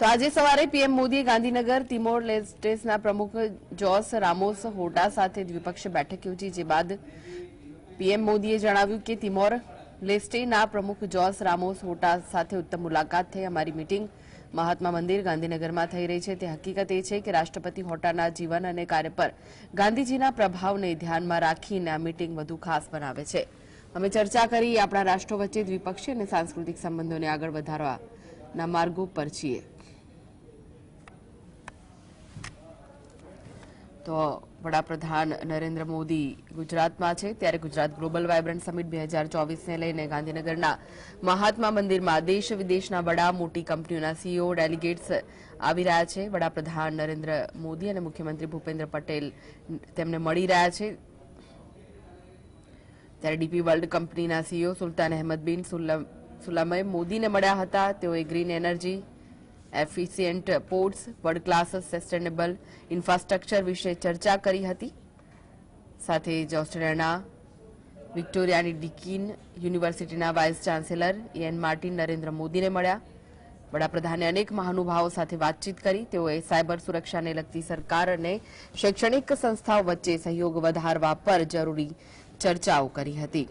તો આજે સવારે પીએમ મોદીએ ગાંધીનગર, તિમોર લેસ્ટેસના પ્રમુખ જોસ રામોસ હોટા સાથે દ્વિપક્ષીય બેઠક યોજી, જે બાદ પીએમ મોદીએ જણાવ્યું કે તિમોર લેસ્ટેના પ્રમુખ જોસ રામોસ હોટા સાથે ઉત્તમ મુલાકાત થઈ. અમારી મિટિંગ મહાત્મા મંદિર ગાંધીનગરમાં થઈ રહી છે. તે હકીકત એ છે કે રાષ્ટ્રપતિ હોટાના જીવન અને કાર્ય પર ગાંધીજીના પ્રભાવને ધ્યાનમાં રાખીને આ મીટિંગ વધુ ખાસ બનાવે છે. અમે ચર્ચા કરી આપણા રાષ્ટ્રો વચ્ચે દ્વિપક્ષીય અને સાંસ્કૃતિક સંબંધોને આગળ વધારવાના માર્ગો પર છીએ. તો વડાપ્રધાન નરેન્દ્ર મોદી ગુજરાતમાં છે. ત્યારે ગુજરાત ગ્લોબલ વાયબ્રન્ટ સમિટ બે હજાર ચોવીસને લઈને ગાંધીનગરના મહાત્મા મંદિરમાં દેશ વિદેશના વડા, મોટી કંપનીઓના સીઈઓ, ડેલિગેટ્સ આવી રહ્યા છે. વડાપ્રધાન નરેન્દ્ર મોદી અને મુખ્યમંત્રી ભૂપેન્દ્ર પટેલ તેમને મળી રહ્યા છે. ત્યારે ડીપી વર્લ્ડ કંપનીના CEO Sultan Ahmed bin Sulayem- Sulayem મોદીને મળ્યા હતા. તેઓએ green energy efficient ports, world class sustainable infrastructure વિશે ચર્ચા કરી હતી. સાથે જ ઓસ્ટ્રેલિયાના વિક્ટોરિયાની ડિકીન યુનિવર્સિટીના vice chancellor Iain Martin Narendra મોદીને મળ્યા. વડાપ્રધાને અનેક મહાનુભાવો સાથે વાતચીત કરી. તેઓએ સાયબર સુરક્ષાને લગતી સરકાર અને શૈક્ષણિક સંસ્થાઓ વચ્ચે સહયોગ વધારવા પર જરૂરી ચર્ચાઓ કરી હતી.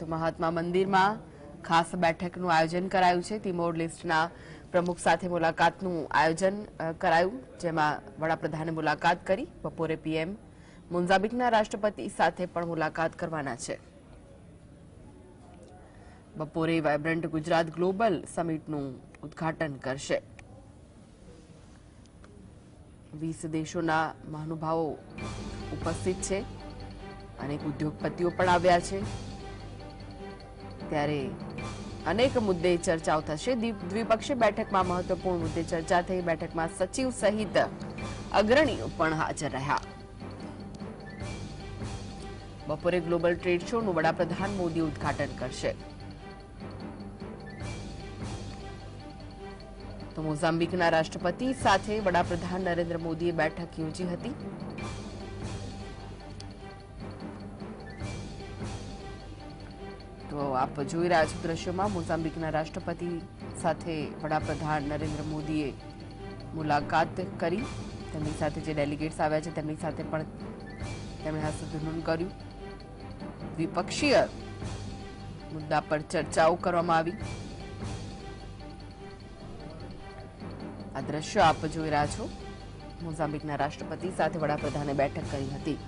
તો મહાત્મા મંદિરમાં ખાસ બેઠકનું આયોજન કરાયું છે. તિમોર લિસ્ટના પ્રમુખ સાથે મુલાકાતનું આયોજન કરાયું, જેમાં વડાપ્રધાને મુલાકાત કરી, બપોરે પીએમ મોઝામ્બિકના રાષ્ટ્રપતિ સાથે પણ મુલાકાત કરવાના છે. બપોરે વાયબ્રન્ટ ગુજરાત ગ્લોબલ સમિટનું ઉદ્ઘાટન કરશે. વીસ દેશોના મહાનુભાવો ઉપસ્થિત છે. અનેક ઉદ્યોગપતિઓ પણ આવ્યા છે. ત્યારે અનેક મુદ્દે ચર્ચાઓ થશે. દ્વિપક્ષીય બેઠકમાં મહત્વપૂર્ણ મુદ્દે ચર્ચા થઈ. બેઠકમાં સચિવ સહિત અગ્રણીઓ પણ હાજર રહ્યા. બપોરે ગ્લોબલ ટ્રેડ શોનું વડાપ્રધાન મોદી ઉદ્ઘાટન કરશે. તો મોઝામ્બિકના રાષ્ટ્રપતિ સાથે વડાપ્રધાન નરેન્દ્ર મોદીએ બેઠક યોજી હતી. તો આપ જોઈ રહ્યા છો દ્રશ્યોમાં મોઝામ્બિકના રાષ્ટ્રપતિ સાથે વડાપ્રધાન નરેન્દ્ર મોદીએ મુલાકાત કરી. તેમની સાથે જે ડેલિગેટ્સ આવ્યા છે, તેમની સાથે પણ તેમણે હસ્તધૂનન કર્યું. દ્વિપક્ષીય મુદ્દા પર ચર્ચાઓ કરવામાં આવી. આ દ્રશ્યો આપ જોઈ રહ્યા છો. મોઝામ્બિકના રાષ્ટ્રપતિ સાથે વડાપ્રધાને બેઠક કરી હતી.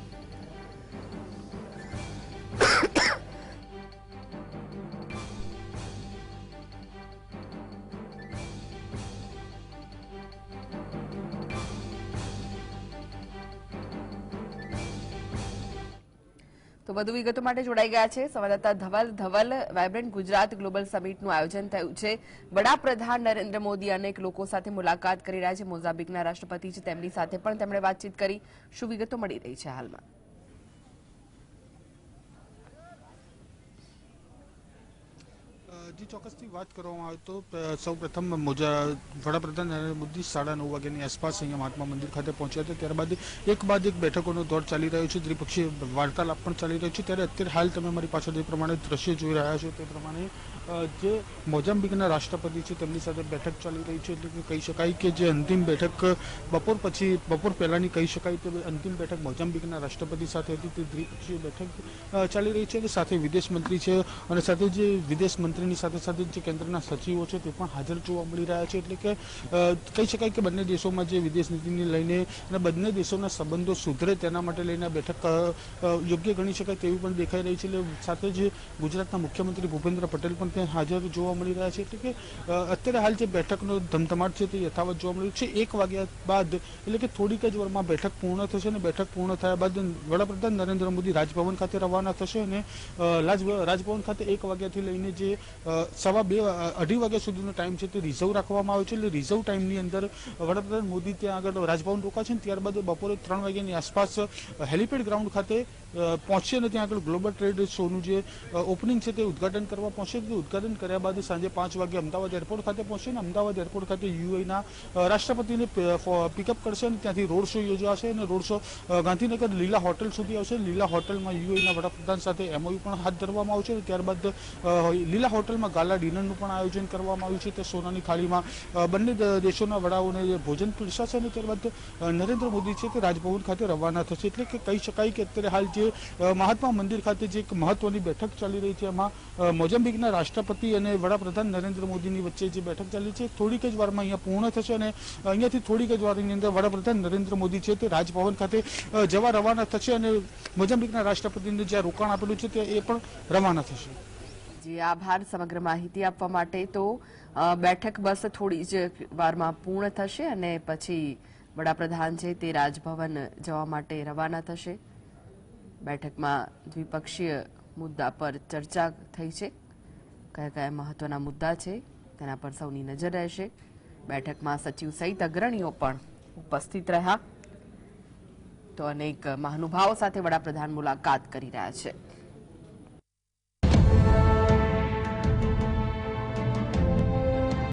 વધુ વિગતો માટે જોડાઈ ગયા છે. સંવાદદાતા ધવલ ધવલ, વાયબ્રન્ટ ગુજરાત ગ્લોબલ સમિટનું આયોજન થયું છે. વડાપ્રધાન નરેન્દ્ર મોદી અનેક લોકો સાથે મુલાકાત કરી રહ્યા છે. મોઝાબિકના રાષ્ટ્રપતિ છે. તેમની સાથે પણ તેમણે વાતચીત કરી. શું વિગતો મળી રહી છે હાલમાં? અ, જી ચોક્કસથી વાત કરવામાં આવે તો સૌ પ્રથમ વડાપ્રધાન નરેન્દ્ર મોદી સાડા નવ વાગ્યાની આસપાસ અહીંયા મહાત્મા મંદિર ખાતે પહોંચ્યા હતા. ત્યારબાદ એક બાદ એક બેઠકોનો દોર ચાલી રહ્યો છે દ્વિપક્ષીય વાર્તાલાપ પણ ચાલી રહ્યો છે. ત્યારે અત્યારે હાલ તમે મારી પાછળ જે પ્રમાણે દ્રશ્ય જોઈ રહ્યા છો તે પ્રમાણે જે મોજામ્બિકના રાષ્ટ્રપતિ છે, તેમની સાથે બેઠક ચાલી રહી છે, એટલે કે કહી શકાય કે જે અંતિમ બેઠક, બપોર પછી, બપોર પહેલાની કહી શકાય તે અંતિમ બેઠક મોજામ્બિકના રાષ્ટ્રપતિ સાથે હતી, તે દ્વિપક્ષીય બેઠક ચાલી રહી છે, અને સાથે વિદેશ મંત્રી છે, અને સાથે જે વિદેશ મંત્રીની સાથે સાથે જે કેન્દ્રના સચિવો છે, તે પણ હાજર જોવા મળી રહ્યા છે, એટલે કે કહી શકાય કે બંને દેશોમાં જે વિદેશ નીતિને લઈને અને બંને દેશોના સંબંધો સુધરે તેના માટે લઈને બેઠક યોગ્ય ગણી શકાય તેવી પણ દેખાઈ રહી છે, એટલે સાથે જ ગુજરાતના મુખ્યમંત્રી ભૂપેન્દ્ર પટેલ પણ ત્યાં હાજર જોવા મળી રહ્યા છે એટલે કે અત્યારે હાલ જે બેઠકનો ધમધમાટ છે તે યથાવત જોવા મળ્યું છે. એક વાગ્યા બાદ એટલે કે થોડીક જ વારમાં બેઠક પૂર્ણ થશે અને બેઠક પૂર્ણ થયા બાદ વડાપ્રધાન નરેન્દ્ર મોદી રાજભવન ખાતે રવાના થશે અને રાજ- રાજભવન ખાતે એક વાગ્યાથી લઈને જે સવા બે અઢી વાગ્યા સુધીનો ટાઈમ છે તે રિઝર્વ રાખવામાં આવ્યો છે. એટલે રિઝર્વ ટાઈમની અંદર વડાપ્રધાન મોદી ત્યાં આગળ રાજભવન રોકાશે અને ત્યારબાદ બપોરે ત્રણ વાગ્યાની આસપાસ હેલિપેડ ગ્રાઉન્ડ ખાતે પહોંચશે અને ત્યાં આગળ ગ્લોબલ ટ્રેડ શોનું જે ઓપનિંગ છે તે ઉદઘાટન કરવા પહોંચશે. ઉદઘાટન કર્યા બાદ સાંજે પાંચ વાગે અમદાવાદ એરપોર્ટ ખાતે પહોંચશે અને અમદાવાદ એરપોર્ટ ખાતે યુએના રાષ્ટ્રપતિને પિકઅપ કરશે અને ત્યાંથી રોડ શો યોજાશે અને રોડ શો ગાંધીનગર લીલા હોટલ સુધી આવશે. લીલા હોટલમાં યુએના વડાપ્રધાન સાથે એમઓયુ પણ હાથ ધરવામાં આવશે ત્યારબાદ લીલા હોટલમાં ગાલા ડિનરનું પણ આયોજન કરવામાં આવ્યું છે. તે સોનાની થાળીમાં બંને દેશોના વડાઓને ભોજન પીરસાશે અને ત્યારબાદ નરેન્દ્ર મોદી છે તે રાજભવન ખાતે રવાના થશે. એટલે કે કહી શકાય કે અત્યારે હાલ જે મહાત્મા મંદિર ખાતે જે એક મહત્વની બેઠક ચાલી રહી છે, એમાં મોઝમ્બિકના મોઝામ્બિકના રાષ્ટ્રપતિ અને વડાપ્રધાન નરેન્દ્ર મોદીની વચ્ચે જે બેઠક ચાલી છે, થોડીક જ વારમાં અહીંયા પૂર્ણ થશે અને અહીંયાથી થોડીક જ વારની અંદર વડાપ્રધાન નરેન્દ્ર મોદી છે તે રાજભવન ખાતે જવા રવાના થશે અને મોઝામ્બિકના રાષ્ટ્રપતિને જ્યાં રોકાણ આપેલું છે તે એ પણ રવાના થશે. જી, આભાર સમગ્ર માહિતી આપવા માટે. તો બેઠક બસ થોડી જ વારમાં પૂર્ણ થશે અને પછી વડાપ્રધાન છે તે રાજભવન જવા માટે રવાના થશે. બેઠકમાં દ્વિપક્ષીય મુદ્દા પર ચર્ચા થઈ છે. કયા કયા મહત્વના મુદ્દા છે, તેના પર સૌની નજર રહેશે. બેઠકમાં સચિવ સહિત અગ્રણીઓ પણ ઉપસ્થિત રહ્યા. તો અનેક મહાનુભાવો સાથે વડાપ્રધાન મુલાકાત કરી રહ્યા છે.